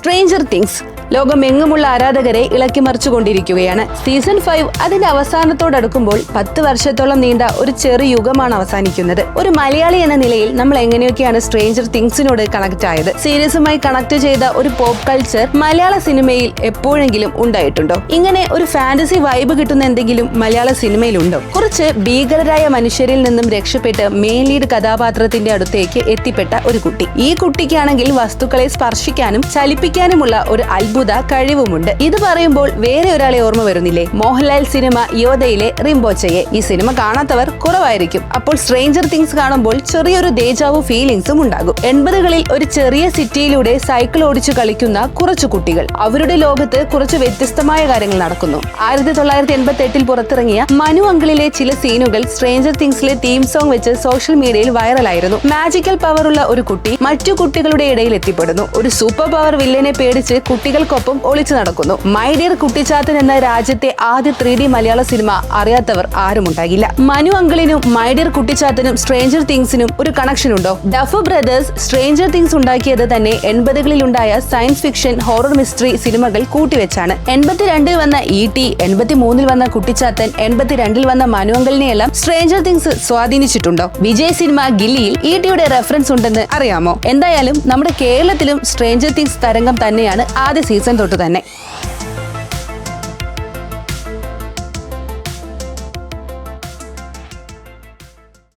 Stranger things ലോകമെങ്ങുമുള്ള ആരാധകരെ ഇളക്കിമറിച്ചുകൊണ്ടിരിക്കുകയാണ് season five അതിന്റെ അവസാനത്തോടടുക്കുമ്പോൾ പത്ത് വർഷത്തോളം നീണ്ട ഒരു ചെറു യുഗമാണ് അവസാനിക്കുന്നത്. ഒരു മലയാളി എന്ന നിലയിൽ നമ്മൾ എങ്ങനെയൊക്കെയാണ് സ്ട്രേഞ്ചർ തിങ്സിനോട് കണക്ട് ആയത്? സീരിയസുമായി കണക്ട് ചെയ്ത ഒരു പോപ്പ് കൾച്ചർ മലയാള സിനിമയിൽ എപ്പോഴെങ്കിലും ഉണ്ടായിട്ടുണ്ടോ? ഇങ്ങനെ ഒരു ഫാന്റസി വൈബ് കിട്ടുന്ന എന്തെങ്കിലും മലയാള സിനിമയിലുണ്ടോ കുറച്ച് ഭീകരരായ മനുഷ്യരിൽ നിന്നും രക്ഷപ്പെട്ട് മെയിൻ ലീഡ് കഥാപാത്രത്തിന്റെ അടുത്തേക്ക് എത്തിപ്പെട്ട ഒരു കുട്ടി. ഈ കുട്ടിക്കാണെങ്കിൽ വസ്തുക്കളെ സ്പർശിക്കാനും ചലിപ്പിക്കാനുമുള്ള ഒരു അത്ഭുത കഴിവുമുണ്ട്. ഇത് പറയുമ്പോൾ വേറെ ഒരാളെ ഓർമ്മ വരുന്നില്ലേ? മോഹൻലാൽ സിനിമ യോധയിലെ റിംബോച്ചയെ. ഈ സിനിമ കാണാത്തവർ കുറവായിരിക്കും. അപ്പോൾ സ്ട്രേഞ്ചർ തിങ്സ് കാണുമ്പോൾ ചെറിയൊരു ദേജാവു ഫീലിംഗ്സും ഉണ്ടാകും. എൺപതുകളിൽ ഒരു ചെറിയ സിറ്റിയിലൂടെ സൈക്കിൾ ഓടിച്ചു കളിക്കുന്ന കുറച്ചു കുട്ടികൾ. അവരുടെ ലോകത്ത് കുറച്ച് വ്യത്യസ്തമായ കാര്യങ്ങൾ നടക്കുന്നു. ആയിരത്തി തൊള്ളായിരത്തി എൺപത്തി എട്ടിൽ പുറത്തിറങ്ങിയ മനു അങ്കിളിലെ ചില സീനുകൾ സ്ട്രേഞ്ചർ തിങ്സിലെ തീം സോങ് വെച്ച് സോഷ്യൽ മീഡിയയിൽ വൈറലായിരുന്നു മാജിക്കൽ പവറുള്ള ഒരു കുട്ടി മറ്റു കുട്ടികളുടെ ഇടയിൽ എത്തിപ്പെടുന്നു. ഒരു സൂപ്പർ പവർ വില്ലനെ പേടിച്ച് കുട്ടികൾക്കൊപ്പം ഒളിച്ചു നടക്കുന്നു. മൈ ഡിയർ കുട്ടിച്ചാത്തൻ എന്ന രാജ്യത്തെ ആദ്യ ത്രീ ഡി മലയാള സിനിമ അറിയാത്തവർ ആരുമുണ്ടാകില്ല മനു അങ്കിളിനും മൈ ഡിയർ കുട്ടിച്ചാത്തനും സ്ട്രേഞ്ചർ തിങ്സിനും ഒരു കണക്ഷൻ ഉണ്ടോ? ഡഫ് ബ്രദേഴ്സ് സ്ട്രേഞ്ചർ തിങ്സ് ഉണ്ടാക്കിയത് തന്നെ എൺപതുകളിൽ ഉണ്ടായ സയൻസ് ഫിക്ഷൻ ഹൊറർ മിസ്റ്ററി സിനിമകൾ കൂട്ടിവെച്ചാണ്. എൺപത്തിരണ്ടിൽ വന്ന ഇ ടി എൺപത്തിമൂന്നിൽ വന്ന കുട്ടിച്ചാത്തൻ എൺപത്തിരണ്ടിൽ വന്ന മനു അങ്കിളിനെയെല്ലാം സ്ട്രേഞ്ചർ തിങ്സ് സ്വാധീനിച്ചിട്ടുണ്ടോ? വിജയ് സിനിമ ഗില്ലിയിൽ ഇ ടിയുടെ റെഫറൻസ് ഉണ്ടെന്ന് അറിയാമോ? എന്തായാലും നമ്മുടെ കേരളത്തിലും സ്ട്രേഞ്ചർ തിങ്സ് തരംഗം തന്നെയാണ് ആദ്യ സീസൺ തൊട്ട് തന്നെ.